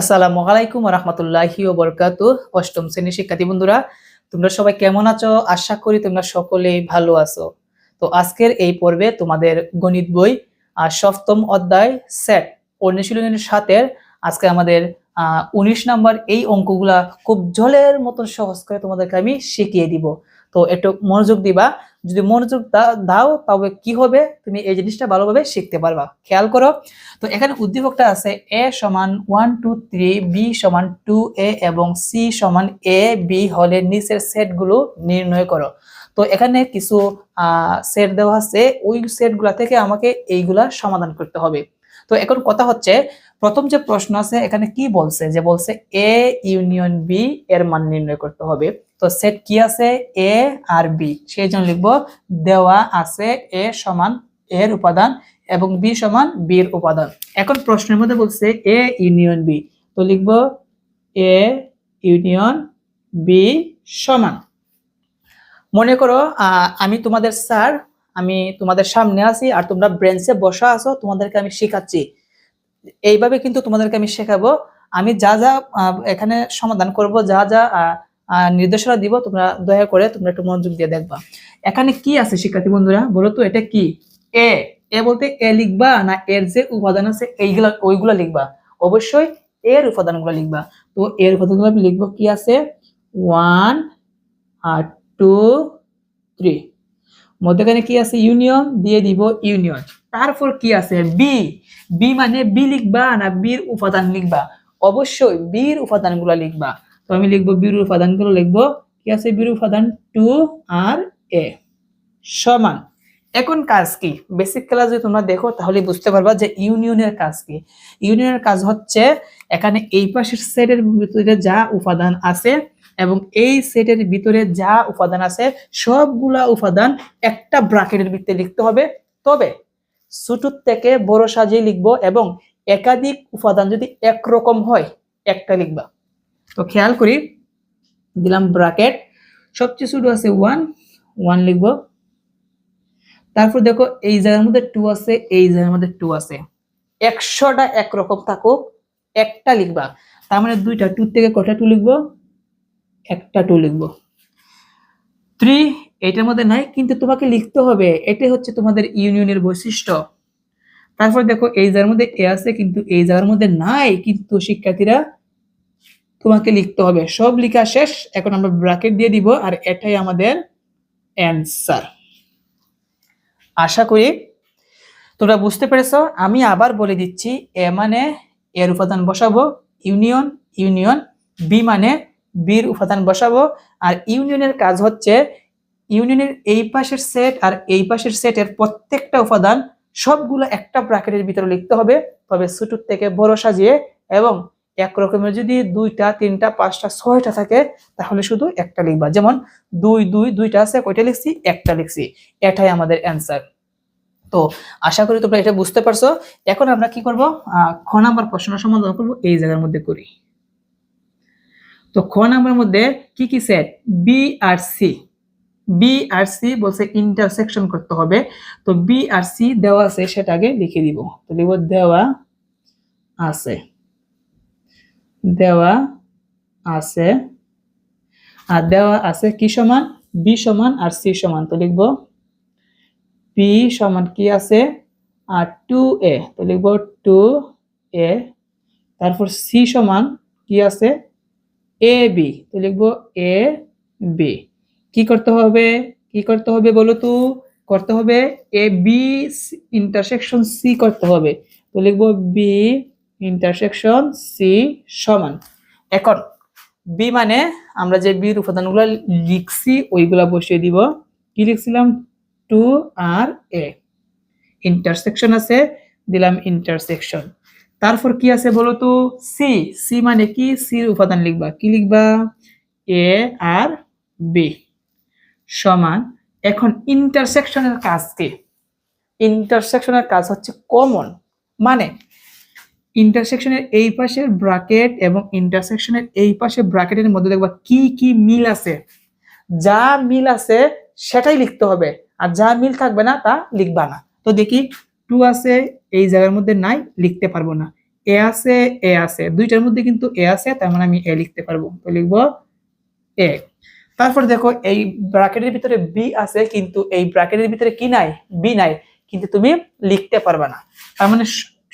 আসসালামু আলাইকুম রহমতুল্লাহি ও বরকাত অষ্টম শ্রেণির শিক্ষার্থী বন্ধুরা, তোমরা সবাই কেমন আছো? আশা করি তোমরা সকলেই ভালো আছো। তো আজকের এই পর্বে তোমাদের গণিত বই আর সপ্তম অধ্যায় সেট অনুশীলনের সাথে আজকে আমাদের উনিশ নাম্বার এই অঙ্কগুলা খুব জলের মতন সহজ করে তোমাদেরকে আমি শিখিয়ে দিব। তো একটু মনোযোগ দিবা। যদি মনোযোগ দাও, তবে কি হবে? তুমি এই জিনিসটা ভালোভাবে শিখতে পারবা। খেয়াল করো। তো এখানে উদ্দীপকটা আছে এ সমান ওয়ান, টু, থ্রি, বি সমান টু এ এবং সি সমান এ, বি হলে নিচের সেটগুলো নির্ণয় করো। তো এখানে কিছু সেট দেওয়া আছে। ওই সেটগুলা থেকে আমাকে এইগুলা সমাধান করতে হবে। তো এখন কথা হচ্ছে, প্রথম যে প্রশ্ন আছে, এখানে কি বলছে? যে বলছে এ ইউনিয়ন বি এর মান নির্ণয় করতে হবে। তো সেট কি আছে? এ আর বি সেই জন্য লিখব দেওয়া আছে এ সমান এর উপাদান এবং বি সমান বির উপাদান। এখন প্রশ্নের মধ্যে বলছে এ ইউনিয়ন বি তো লিখব এ ইউনিয়ন বি সমান। মনে করো আমি তোমাদের স্যার, আমি তোমাদের সামনে আছি আর তোমরা ব্রেঞ্চে বসা আছো, তোমাদেরকে আমি শেখাচ্ছি। এইভাবে কিন্তু তোমাদেরকে আমি শেখাবো। আমি যা যা এখানে সমাধান করব, যা যা নির্দেশনা দিব, তোমরা দয়া করে তোমরা একটু মনোযোগ দিয়ে দেখবা। এখানে কি আছে, শিক্ষার্থী বন্ধুরা? বলো তো, এটা কি? এ এ বলতে এ লিখবা না এর যে উপাদান আছে, এইগুলা, ওইগুলা লিখবা। অবশ্যই এর উপাদানগুলো লিখবা। তো এর উপাদানগুলো আমি লিখব কি আছে? ওয়ান আর টু, থ্রি। মধ্যখানে কি আছে? ইউনিয়ন, দিয়ে দিব ইউনিয়ন। তারপর কি আছে? বি। বি মানে বি লিখবা না বির উপাদান লিখবা? অবশ্যই বির উপাদানগুলো লিখবা। তো আমি লিখব বির উপাদানগুলো লিখব। কি আছে বির উপাদান? টু আর এ। সমান। এখন কাজ কি? বেসিক ক্লাস যদি তোমরা দেখো, তাহলে বুঝতে পারবা যে ইউনিয়নের কাজ কি। ইউনিয়নের কাজ হচ্ছে এখানে এই পাশের সেটের ভিতরে যা উপাদান আছে এবং এই সেটের ভিতরে যা উপাদান আছে, সবগুলা উপাদান একটা ব্র্যাকেটের ভিতরে লিখতে হবে। তবে ছোট থেকে বড় সাজিয়ে লিখব এবং একাধিক উপাদান যদি একরকম হয়, একটা লিখবা। তো খেয়াল করি, দিলাম ব্র্যাকেট সবচেয়ে ছোট আছে ওয়ান ওয়ান লিখব। তারপর দেখো এই জায়গার মধ্যে টু আছে, এই জায়গার মধ্যে টু আছে। একশোটা একরকম থাকুক, একটা লিখবা। তার মানে দুইটা টু থেকে কটা টু লিখব? একটা টু লিখব। থ্রি এটার মধ্যে নাই, কিন্তু তোমাকে লিখতে হবে। এটাই হচ্ছে তোমাদের ইউনিয়নের বৈশিষ্ট্য। তারপর দেখো এই জায়গার মধ্যে এ আছে, কিন্তু এই জায়গার মধ্যে নাই, কিন্তু শিক্ষার্থীরা তোমাকে লিখতে হবে। সব লেখা শেষ, এখন আমরা ব্র্যাকেট দিয়ে দিব আর এটাই আমাদের অ্যান্সার। আশা করি তোমরা বুঝতে পেরেছ। আমি আবার বলে দিচ্ছি, এ মানে এর উপাদান বসাবো, ইউনিয়ন ইউনিয়ন, বি মানে বির উপাদান বসাবো। আর ইউনিয়নের কাজ হচ্ছে, ইউনিয়নের এই পাশের সেট আর এই পাশের সেটের প্রত্যেকটা উপাদান সবগুলো একটা ব্র্যাকেটের ভিতরে লিখতে হবে। তবে ছোট থেকে বড় সাজিয়ে এবং এক রকমের যদি দুইটা, তিনটা, পাঁচটা, ছয়টা থাকে, তাহলে শুধু একটা লিখবা। যেমন দুই দুই, দুইটা আছে, কয়টা লিখছি? একটা লিখছি। এটাই আমাদের অ্যান্সার তো আশা করি তোমরা এটা বুঝতে পারছ। এখন আমরা কি করব? খ নাম্বার প্রশ্ন সমাধান করব, এই জায়গার মধ্যে করি। তো খ নাম্বার মধ্যে কি কি সেট বি আর সি বি আর সি বলছে ইন্টারসেকশন করতে হবে। তো বি আর সি দেওয়া আছে, সেটা আগে লিখে দিব। তো লিখব দেওয়া আছে। দেওয়া আছে। আর দেওয়া আছে কি সমান? বি সমান আর সি সমান। তো লিখব পি সমান কি আছে? আর টু এ তো লিখব টু এ তারপর সি সমান কি আছে? এ বি তো লিখব এ বি কি করতে হবে? কি করতে হবে বলো তো? করতে হবে এ বি ইন্টারসেকশন সি করতে হবে। তো লিখব বি ইন্টারসেকশন সি সমান। এখন বি মানে আমরা যে বির উপাদানগুলো লিখছি, ওইগুলা বসিয়ে দিব। কি লিখছিলাম? টু আর এ ইন্টারসেকশন আছে, দিলাম ইন্টারসেকশন তারপর কি আছে বলো তো সি সি মানে কি? সির উপাদান লিখবা। কি লিখবা? এ আর বি সমান। এখন ইন্টারসেকশনের কাজ কি? ইন্টারসেকশনের কাজ হচ্ছে কমন মানে ইন্টারসেকশনের এই পাশের ব্র্যাকেট এবং ইন্টারসেকশনের এই পাশের ব্র্যাকেটের মধ্যে দেখবা কি কি মিল আছে। যা মিল আছে সেটাই লিখতে হবে। আর যা মিল থাকবে না, তা লিখবা না। তো দেখি টু আছে, এই জায়গার মধ্যে নাই, লিখতে পারব না। এ আছে এ আছে। দুইটার মধ্যে কিন্তু এ আছে, তার মানে আমি এ লিখতে পারব। তো লিখব এ তারপর দেখো, এই ব্র্যাকেটের ভিতরে বি আছে, কিন্তু এই ব্র্যাকেটের ভিতরে কি নাই? বি নাই। কিন্তু তুমি লিখতে পারবে না। তার মানে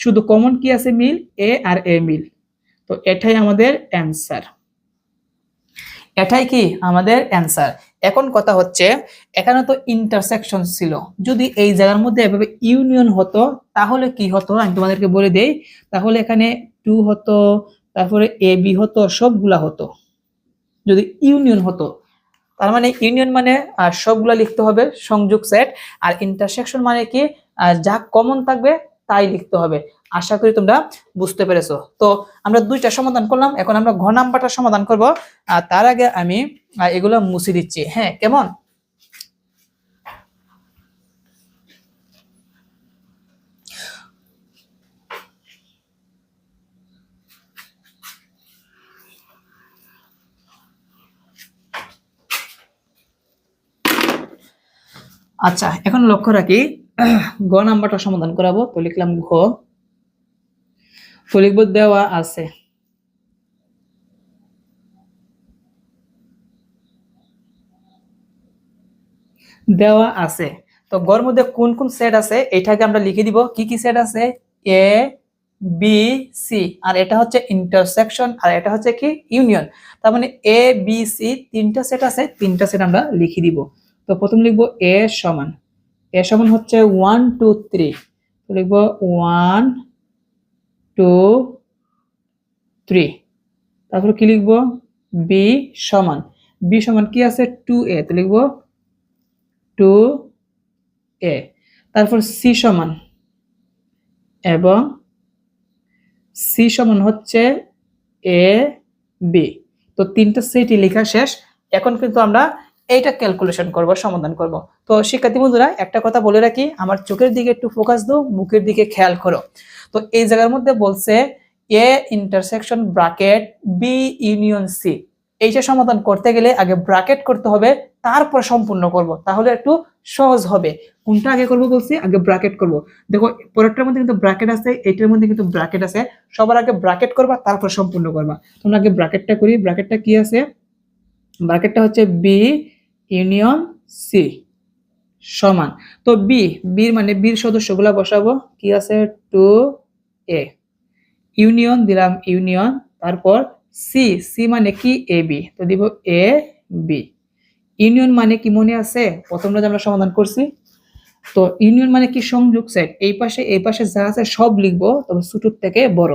শুধু কমন কি আছে মিল? এ আর এ মিল। তো এটাই আমাদের অ্যান্সার এটাই কি আমাদের অ্যান্সার এখন কথা হচ্ছে, এখানে তো ইন্টারসেকশন ছিল। যদি এই জায়গার মধ্যে এভাবে ইউনিয়ন হতো, তাহলে কি হতো? আমি তোমাদেরকে বলে দেই, তাহলে এখানে টু হতো, তারপরে এ বি হতো সবগুলা হতো। যদি ইউনিয়ন হতো, তার মানে ইউনিয়ন মানে সবগুলা লিখতে হবে সংযোগ সেট আর ইন্টারসেকশন মানে কি? যা কমন থাকবে তাই লিখতে হবে। আশা করি তোমরা বুঝতে পেরেছ। তো আমরা দুইটা সমাধান করলাম। এখন আমরা ঘ নাম্বারটা সমাধান করব। আর তার আগে আমি এগুলো মুছে দিচ্ছি। হ্যাঁ কেমন? আচ্ছা এখন লক্ষ্য রাখি। গ নাম্বারটা সমাধান করাবো, তো লিখলাম ঘ। লিখব দেওয়া আছে। দেওয়া আছে। তো গর মধ্যে কোন কোন সেট আছে, এটাকে আমরা লিখে দিব। কি কি সেট আছে? এ বি সি আর এটা হচ্ছে ইন্টারসেকশন আর এটা হচ্ছে কি? ইউনিয়ন তার মানে এ বি সি তিনটা সেট আছে, তিনটা সেট আমরা লিখে দিব। তো প্রথম লিখব এ সমান। এ সমান হচ্ছে ওয়ান টু থ্রি লিখব ওয়ান টু থ্রি তারপর কি লিখব? বি সমান। বি সমান কি আছে? টু এ তো লিখব টু এ তারপর সি সমান। এবং সি সমান হচ্ছে এ বি তো তিনটা সেটই লেখা শেষ। এখন কিন্তু আমরা এইটা ক্যালকুলেশন করব, সমাধান করব। তো শিক্ষার্থী বন্ধুরা, একটা কথা বলে রাখি, আমার চোখের দিকে একটু ফোকাস দাও, মুখের দিকে খেয়াল করো। তো এই জায়গার মধ্যে বলছে A intersection bracket B union C এইটা সমাধান করতে গেলে আগে ব্রাকেট করতে হবে, তারপর সম্পূর্ণ করব। তাহলে একটু সহজ হবে। কোনটা আগে করব বলছি? আগে ব্রাকেট করব। দেখো, পরেরটার মধ্যে কিন্তু ব্রাকেট আছে, এইটার মধ্যে কিন্তু ব্রাকেট আছে। সবার আগে ব্রাকেট করবা, তারপর সম্পূর্ণ করবা। তোমরা আগে ব্রাকেটটা করি। ব্রাকেটটা কি আছে? ব্রাকেটটা হচ্ছে বি ইউনিয়ন সি সমান। তো বি, বির মানে বির সদস্যগুলা বসাবো। কি আছে? Two A. ইউনিয়ন দিলাম ইউনিয়ন, তারপর সি সি মানে কি? A, B. তো দিব এ, বি। ইউনিয়ন মানে কি মনে আছে? প্রথমটা আমরা সমাধান করছি। তো ইউনিয়ন মানে কি সংযোগ সেট এই পাশে এই পাশে যা আছে সব লিখব, তবে ছোটোর থেকে বড়।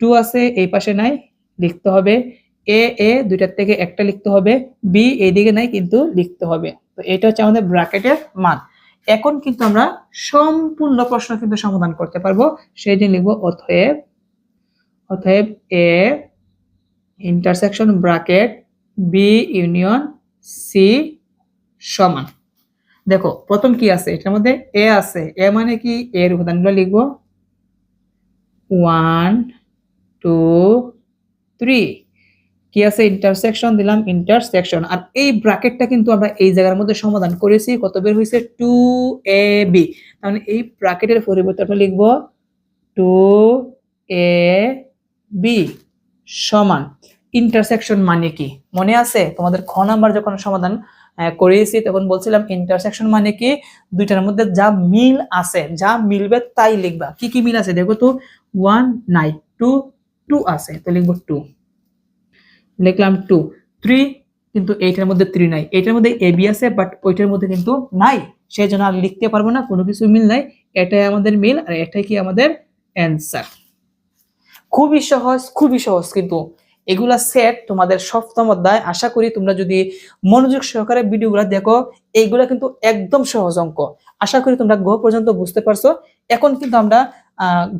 টু আছে, এই পাশে নাই, লিখতে হবে এ এ দুইটার থেকে একটা লিখতে হবে বি এইদিকে নাই কিন্তু লিখতে হবে। তো এটা হচ্ছে আমাদের ব্র্যাকেটের মান। এখন কিন্তু আমরা সম্পূর্ণ প্রশ্ন কিন্তু সমাধান করতে পারব। সেই জন্য লিখব অতএব অতএব A intersection bracket B union C সমান। দেখো, প্রথম কি আছে? এটার মধ্যে এ আছে। এ মানে কি? এর উপাদানগুলো লিখব। ওয়ান টু থ্রি কি আছে? ইন্টারসেকশন দিলাম ইন্টারসেকশন আর এই ব্র্যাকেটটা কিন্তু আমরা এই জায়গার মধ্যে সমাধান করেছি। কত বের হয়েছে? টু এ বি তাহলে এই ব্র্যাকেটের পরিবর্তে আমরা লিখব টু এ বি সমান। ইন্টারসেকশন মানে কি? মনে আছে? তোমাদের খ নাম্বার যখন সমাধান আহ, করিয়েছি তখন বলছিলাম ইন্টারসেকশন মানে কি? দুইটার মধ্যে যা মিল আছে যা মিলবে তাই লিখবা। কি কি মিল আছে? দেখো তো ওয়ান নাই টু টু আছে। তো লিখব টু লিখলাম টু থ্রি কিন্তু এইটার মধ্যে থ্রি নাই। এইটার মধ্যে এ বি আছে বাট ওইটার মধ্যে কিন্তু নাই। সেই জন্য আর লিখতে পারব না, কোনো কিছু মিল নাই। এটাই আমাদের মিল আর এটাই কি আমাদের অ্যান্সার খুবই সহজ খুবই সহজ কিন্তু এগুলা সেট তোমাদের সপ্তম অধ্যায়। আশা করি তোমরা যদি মনোযোগ সহকারে ভিডিওগুলো দেখো, এইগুলা কিন্তু একদম সহজ অঙ্ক। আশা করি তোমরা গ পর্যন্ত বুঝতে পারছ। এখন কিন্তু আমরা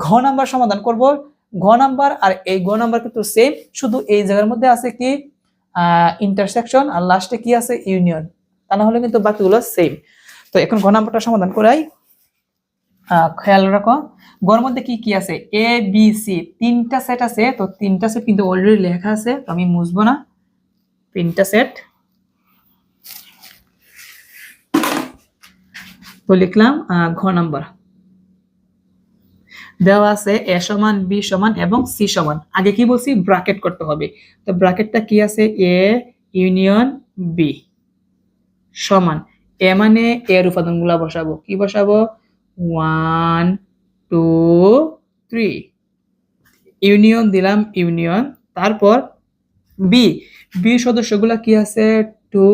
ঘ নাম্বার সমাধান করব। ঘ নাম্বার আর এই গ নাম্বার কিন্তু সেম শুধু এই জায়গার মধ্যে আছে কি ইন্টারসেকশন আর লাস্টে কি আছে ইউনিয়ন তা না হলে কিন্তু বাকিগুলো সেম তো এখন ঘ নাম্বারটা সমাধান করাই। খেয়াল রাখো। গর মধ্যে কি কি আছে? এ বি সি তিনটা সেট আছে, তো তিনটা সেট কিন্তু অলরেডি লেখা আছে, তো আমি মুছবো না। তিনটা সেট তো লিখলাম ঘ নাম্বার। দেওয়া আছে এ সমান, বি সমান এবং সি সমান। আগে কি বলছি? ব্রাকেট করতে হবে। তো ব্রাকেটটা কি আছে? এ ইউনিয়ন বি সমান। এ মানে এর উপাদানগুলো বসাবো। কি বসাবো? One, two, three. ইউনিয়ন দিলাম, ইউনিয়ন। তারপর বি। বি সদস্যগুলো কি আছে? টু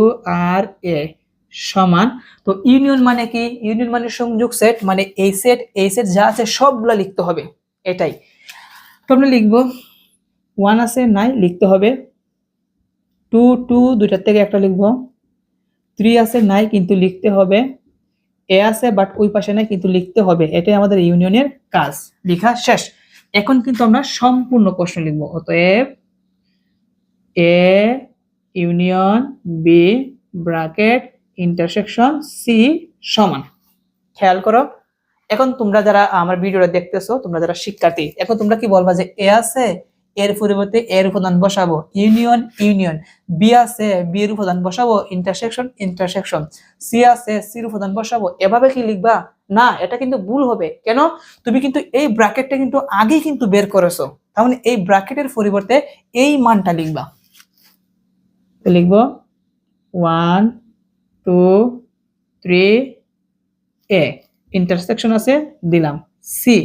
আর এ। সমান। তো ইউনিয়ন মানে কি? ইউনিয়ন মানে সংযোগ সেট মানে এই সেট এই সেট যা আছে সবগুলা লিখতে হবে। এটাই। তো আমরা লিখব ওয়ান আছে নাই লিখতে হবে। টু টু দুইটার থেকে একটা লিখব। থ্রি আছে নাই কিন্তু লিখতে হবে। এ আছে বাট ওই পাশে নাই কিন্তু লিখতে হবে। এটাই আমাদের ইউনিয়নের কাজ। লেখা শেষ। এখন কিন্তু আমরা সম্পূর্ণ প্রশ্ন লিখব। অতএব A union B bracket intersection C সমান। খেয়াল করো, এখন তোমরা যারা আমার ভিডিওটা দেখতেছো, তোমরা যারা শিক্ষার্থী, এখন তোমরা কি বলবা যে এ আছে, এর পরিবর্তে এর উপাদান বসাবো? ইউনিয়ন ইউনিয়ন বি আছে বি এর উপাদান বসাবো ইন্টারসেকশন ইন্টারসেকশন সি আছে সির উপাদান বসাবো। এভাবে কি লিখবা? না, এটা কিন্তু ভুল হবে। কেন? তুমি কিন্তু এই ব্র্যাকেটটা কিন্তু আগেই কিন্তু বের করেছ। তার মানে এই ব্র্যাকেটের পরিবর্তে এই মানটা লিখবা। লিখব one two three A. Intersection আছে, দিলাম। সি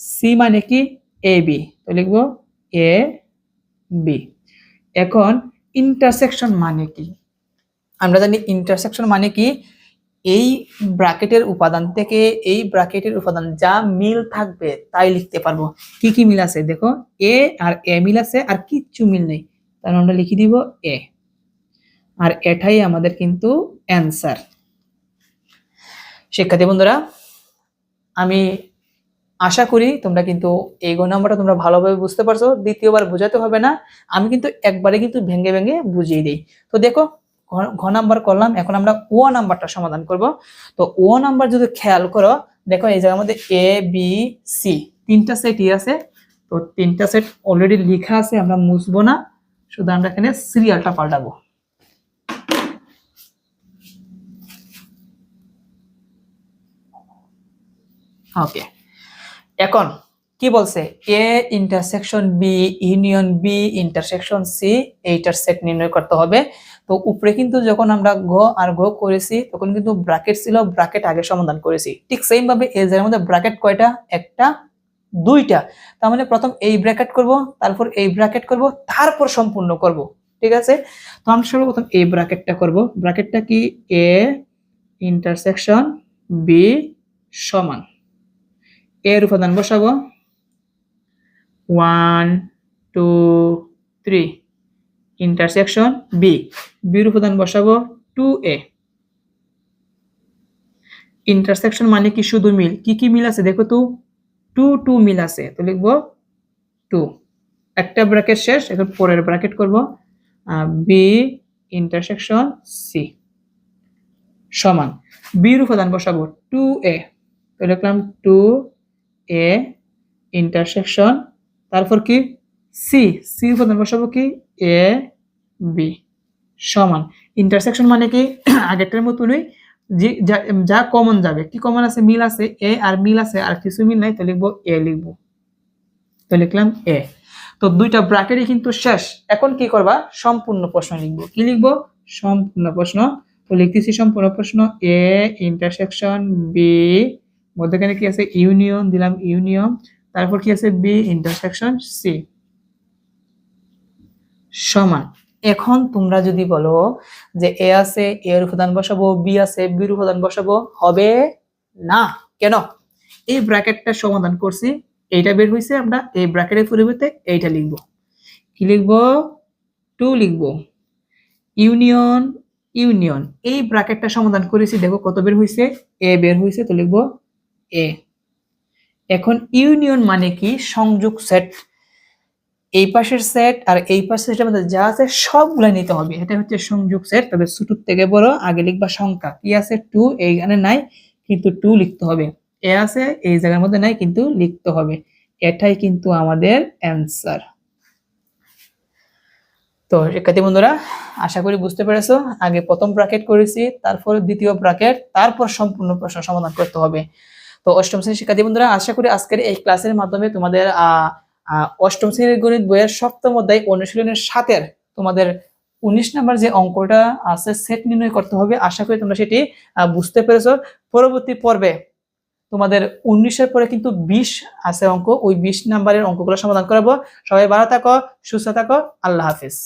সি মানে কি? এ বি তো লিখব এ বি এখন ইন্টারসেকশন মানে কি? আমরা জানি ইন্টারসেকশন মানে কি? এই ব্র্যাকেটের উপাদান থেকে এই ব্র্যাকেটের উপাদান যা মিল থাকবে তাই লিখতে পারব। কি কি মিল আছে? দেখো এ আর এ মিল আছে, আর কিচ্ছু মিল নেই। তাহলে আমরা লিখে দিব এ আর এটাই আমাদের কিন্তু অ্যান্সার। শিক্ষার্থী বন্ধুরা, আমি আশা করি তোমরা কিন্তু এই গো নাম্বারটা তোমরা ভালোভাবে বুঝতে পারছ। দ্বিতীয়বার বোঝাতে হবে না, আমি কিন্তু একবারে কিন্তু ভেঙে ভেঙে বুঝিয়ে দিই। তো দেখো, ঘ- নাম্বার করলাম, এখন আমরা ও নাম্বারটা সমাধান করব। তো ও নাম্বার যদি খেয়াল করো, দেখো এই জায়গার মধ্যে এ বি সি তিনটা সেটই আছে। তো তিনটা সেট অলরেডি লেখা আছে, আমরা মুছবো না। শুধু আমরা এখানে সিরিয়ালটা পাল্টাবো। ওকে এখন কি বলছে? A intersection B union B intersection C এইটার সেট নির্ণয় করতে হবে। তো উপরে কিন্তু যখন আমরা ঘ আর ঘ করেছি, তখন কিন্তু ব্র্যাকেট ছিল ব্র্যাকেট আগে সমাধান করেছি। ঠিক সেম ভাবে এই জায়গার মধ্যে ব্র্যাকেট কয়টা? একটা, দুইটা। তার মানে প্রথম এই ব্র্যাকেট করব, তারপর এই ব্র্যাকেট করব, তারপর সম্পূর্ণ করব। ঠিক আছে? তো আমরা সর্বপ্রথম এই ব্র্যাকেটটা করব। ব্র্যাকেটটা কি? এ ইন্টারসেকশন বি সমান। এর উপাদান বসাবো। One two three intersection B বির উপাদান বসাবো টু এ ইন্টারসেকশন মানে কি? শুধু মিল। কি কি মিল আছে? দেখো তো। টু টু মিল আছে। তো লিখব টু একটা ব্র্যাকেট শেষ। এখন পরের ব্র্যাকেট করব। বি ইন্টারসেকশন সি সমান। বির উপাদান বসাবো টু এ তো লিখলাম টু এ ইন্টারসেকশন তারপর কি? সি সি উপাদান বসাবো কি? এ বি সমান। ইন্টারসেকশন মানে কি? আগেরটার মতনই যে কমন যাবে। কি কমন আছে? মিল আছে। এ আর মিল আছে। আর কিছু মিল নাই, তো লিখব এ লিখব। তো লিখলাম এ তো দুইটা ব্র্যাকেটই কিন্তু শেষ। এখন কি করবা? সম্পূর্ণ প্রশ্ন লিখব। কি লিখব? সম্পূর্ণ প্রশ্ন। তো লিখতেছি সম্পূর্ণ প্রশ্ন। এ ইন্টারসেকশন বি মধ্যখানে কি আছে? ইউনিয়ন, দিলাম ইউনিয়ন। তারপর কি আছে? বি ইন্টারসেকশন সি সমান। এখন তোমরা যদি বলো যে এ আছে এর উপাদান বসাবো, বি আছে বির উপাদান বসাবো, হবে না। কেন? এই ব্র্যাকেটটা সমাধান করছি। এইটা বের হয়েছে আমরা এই ব্র্যাকেটের পরিবর্তে এইটা লিখব। কি লিখব? টু লিখব। Union union. এই ব্র্যাকেটটা সমাধান করেছি, দেখো কত বের হয়েছে এ বের হয়েছে তো লিখব এ এখন ইউনিয়ন মানে কি? সংযোগ সেট। এই পাশের সেট আর এই পাশের সেটের মধ্যে যা আছে সবগুলো নিতে হবে। এটা হচ্ছে সংযোগ সেট। তবে ছোট থেকে বড়, আগে লিখবা সংখ্যা। কি আছে? টু এইখানে নাই, কিন্তু টু লিখতে হবে। এ আছে, এই জায়গার মধ্যে নাই, কিন্তু লিখতে হবে। এটাই কিন্তু আমাদের অ্যান্সার তো, শিক্ষার্থী বন্ধুরা, আশা করি বুঝতে পেরেছ। আগে প্রথম ব্র্যাকেট করেছি, তারপর দ্বিতীয় ব্র্যাকেট, তারপর সম্পূর্ণ প্রশ্ন সমাধান করতে হবে। তো অষ্টম শ্রেণির শিক্ষার্থী বন্ধুরা, আশা করি আজকের এই ক্লাসের মাধ্যমে তোমাদের অষ্টম শ্রেণির গণিত বইয়ের সপ্তম অধ্যায় অনুশীলনের সাতের তোমাদের উনিশ নাম্বার যে অঙ্কটা আছে সেট নির্ণয় করতে হবে। আশা করি তোমরা সেটি বুঝতে পেরেছ। পরবর্তী পর্বে তোমাদের উনিশের পরে কিন্তু বিশ আছে অঙ্ক। ওই বিশ নাম্বারের অঙ্কগুলো সমাধান করাবো। সবাই ভালো থাকো, সুস্থ থাকো। আল্লাহ হাফিজ।